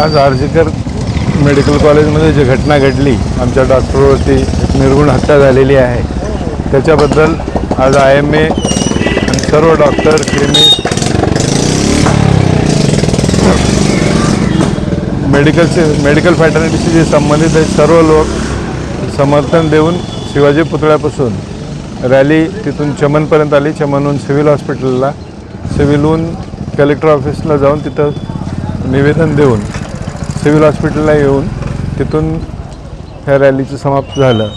आज आर्जीकर मेडिकल कॉलेजमध्ये जी घटना घडली आमच्या डॉक्टरवरती एक निर्गुण हत्या झालेली आहे. त्याच्याबद्दल आज आय एम ए आणि सर्व डॉक्टर क्लिनिक मेडिकलचे मेडिकल फॅटर्निटीशी जे संबंधित आहेत सर्व लोक समर्थन देऊन शिवाजी पुतळ्यापासून रॅली तिथून चमनपर्यंत आली. चमनहून सिव्हिल हॉस्पिटलला सिव्हिलहून कलेक्टर ऑफिसला जाऊन तिथं निवेदन देऊन सिव्हिल हॉस्पिटलला येऊन तिथून ह्या रॅलीचं समाप्त झालं.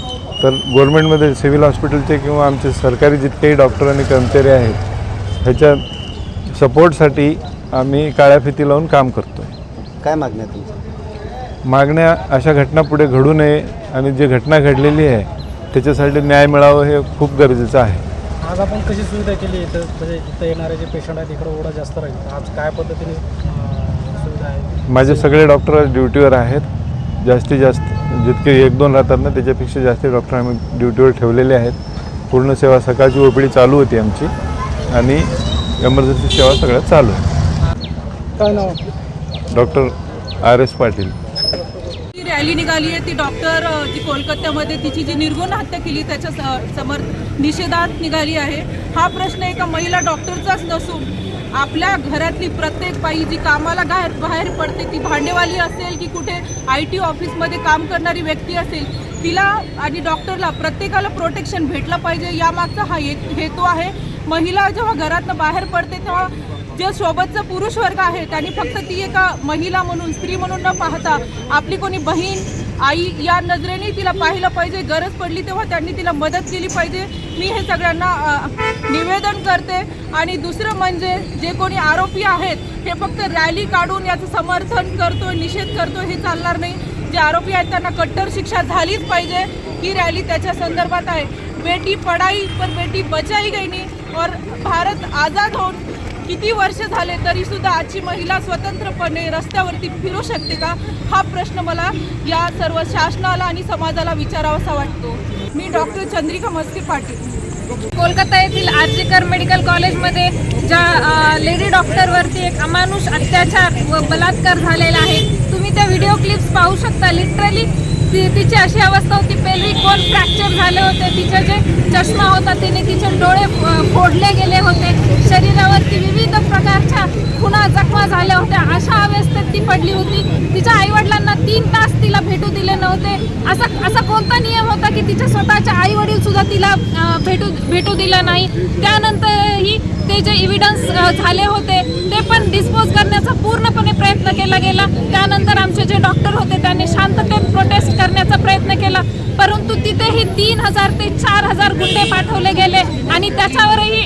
तर गव्हर्मेंटमध्ये सिव्हिल हॉस्पिटलचे किंवा आमचे सरकारी जितकेही डॉक्टर आणि कर्मचारी आहेत ह्याच्या सपोर्टसाठी आम्ही काळ्या फिती लावून काम करतो काय मागण्या तुमच्या? मागण्या अशा घटना पुढे घडू नये आणि जी घटना घडलेली आहे त्याच्यासाठी न्याय मिळावं हे खूप गरजेचं आहे. आज आपण कशी सुविधा केली? इथं म्हणजे इथं येणारे जे पेशंट आहेत इकडं ओढा जास्त राहील. आज काय पद्धतीने माझे सगळे डॉक्टर आज ड्युटीवर आहेत. जास्तीत जास्त जितके एक दोन राहतात ना त्याच्यापेक्षा जास्त डॉक्टर आम्ही ड्युटीवर ठेवलेले आहेत. पूर्ण सेवा सकाळची ओपीडी चालू होती आमची आणि एमर्जन्सी सेवा सगळ्यात चालू आहे. काय नाव? Doctor R S Patil. ती रॅली निघाली आहे ती डॉक्टर जी कोलकात्यामध्ये तिची जी निर्गुण हत्या केली त्याच्या स- समर निषेधात निघाली आहे. हा प्रश्न एका महिला डॉक्टरचाच नसून आपल्या घरातली प्रत्येक बाई जी कामाला बाहेर बाहेर पडते ती भांडेवाली असेल की कुठे आय टी ऑफिसमध्ये काम करणारी व्यक्ती असेल तिला आणि डॉक्टरला प्रत्येकाला प्रोटेक्शन भेटलं पाहिजे. यामागचा हा हे- हेतू आहे. महिला जेव्हा घरातनं बाहेर पडते तेव्हा जे सोबतचा पुरुष वर्ग आहे त्यांनी फक्त ती एका महिला म्हणून स्त्री म्हणून न पाहता आपली कोणी बहीण आई या नजरेने तिला पाहिलं पाहिजे गरज पडली तेव्हा त्यांनी तिला मदत केली पाहिजे. मी हे सगळ्यांना निवेदन करते. आणि दुसरं म्हणजे जे कोणी आरोपी आहेत हे फक्त रॅली काढून याचं समर्थन करतोय निषेध करतोय हे चालणार नाही. जे आरोपी आहेत त्यांना कट्टर शिक्षा झालीच पाहिजे. ही रॅली त्याच्या संदर्भात आहे. बेटी पढाई पर बेटी बचाई गई नाही और भारत आझाद होऊन किती वर्ष झाले तरी सुद्धा आजची महिला स्वतंत्रपणे रस्त्यावरती फिरू शकते का? हा प्रश्न मला या सर्व शासनाला आणि समाजाला विचारावासा वाटतो. मी डॉक्टर चंद्रिका मस्के पाटील. कोलकाता येथील आर्जीकर मेडिकल कॉलेजमध्ये ज्या लेडी डॉक्टरवरती एक अमानुष अत्याचार व बलात्कार झालेला आहे तुम्ही त्या व्हिडिओ क्लिप्स पाहू शकता. लिटरली ती तिची अशी अवस्था होती पेल्विक बोन फ्रॅक्चर झाले होते. तिचे जे चष्मा होता तिने तिचे डोळे फोडले गेले होते. शरीरावरती विविध प्रकारच्या खुणा जखमा झाल्या होत्या. अशा अवस्थेत ती पडली होती. तिच्या आईवडिलांना तीन तास तिला भेटू दिले नव्हते. असा असा कोणता नियम होता की तिच्या स्वतःच्या आईवडील सुद्धा तिला भेटू भेटू दिला नाही? त्यानंतरही ते जे इव्हिडन्स झाले होते ते पण डिस्पोज करण्याचा पूर्णपणे प्रयत्न केला गेला. त्यानंतर आमचे जे डॉक्टर होते त्यांनी शांततेत प्रोटेस्ट करण्याचा प्रयत्न केला. परंतु तिथेही तीन हजार ते चार हजार गुंडे पाठवले गेले आणि त्याच्यावरही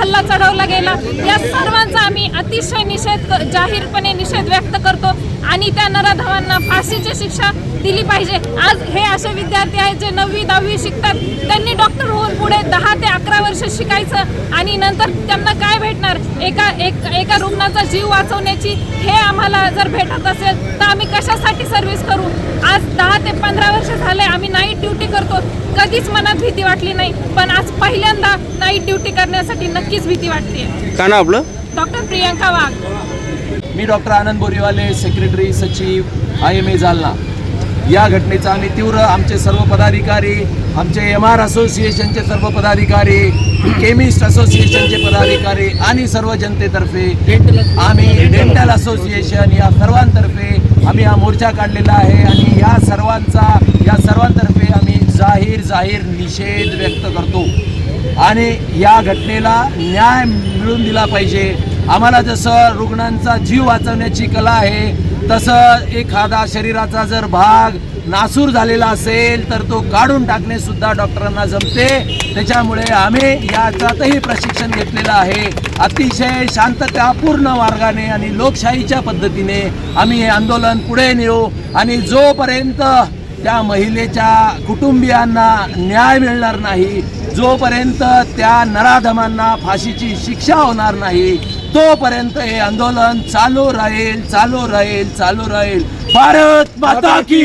हल्ला चढवला गेला. या सर्वांचा आम्ही अतिशय निषेध जाहीरपणे निषेध व्यक्त करतो आणि त्या नराधवांना फाशीची शिक्षा दिली पाहिजे. आज हे असे विद्यार्थी आहेत जे नववी दहावी शिकतात. त्यांनी डॉक्टर होऊन पुढे दहा ते अकरा वर्ष शिकायचं आणि नंतर त्यांना काय भेटणार? एका एक एका रुग्णाचा जीव वाचवण्याची हे आम्हाला जर भेटत असेल तर आम्ही कशासाठी सर्व्हिस करू? आज दहा ते पंधरा वर्ष झाले आम्ही नाईट ड्युटी करतो. कधीच मनात भीती वाटली नाही पण आज पहिल्यांदा नाईट ड्युटी करण्यासाठी नक्कीच भीती वाटते. काय नाव आपलं? डॉक्टर प्रियंका वाघ. मी डॉक्टर आनंद बोरीवाले सेक्रेटरी सचिव आय एम ए जालना. या घटनेचा आम्ही तीव्र आमचे सर्व पदाधिकारी आमचे एम आर असोसिएशनचे सर्व पदाधिकारी केमिस्ट असोसिएशनचे पदाधिकारी आणि सर्व जनतेतर्फे आम्ही डेंटल असोसिएशन या सर्वांतर्फे आम्ही हा मोर्चा काढलेला आहे आणि या सर्वांचा या सर्वांतर्फे आम्ही जाहीर जाहीर निषेध व्यक्त करतो. आणि या घटनेला न्याय मिळून दिला पाहिजे. आम्हाला जसं रुग्णांचा जीव वाचवण्याची कला आहे तसं एखादा शरीराचा जर भाग नासूर झालेला असेल तर तो काढून टाकणे सुद्धा डॉक्टरांना जमते. त्याच्यामुळे आम्ही याच्यातही प्रशिक्षण घेतलेलं आहे. अतिशय शांततापूर्ण मार्गाने आणि लोकशाहीच्या पद्धतीने आम्ही हे आंदोलन पुढे नेऊ. आणि जोपर्यंत त्या महिलेच्या कुटुंबियांना न्याय मिळणार नाही जोपर्यंत त्या नराधमांना फाशीची शिक्षा होणार नाही तोपर्यंत हे आंदोलन चालू राहील चालू राहील चालू राहील. भारत माता की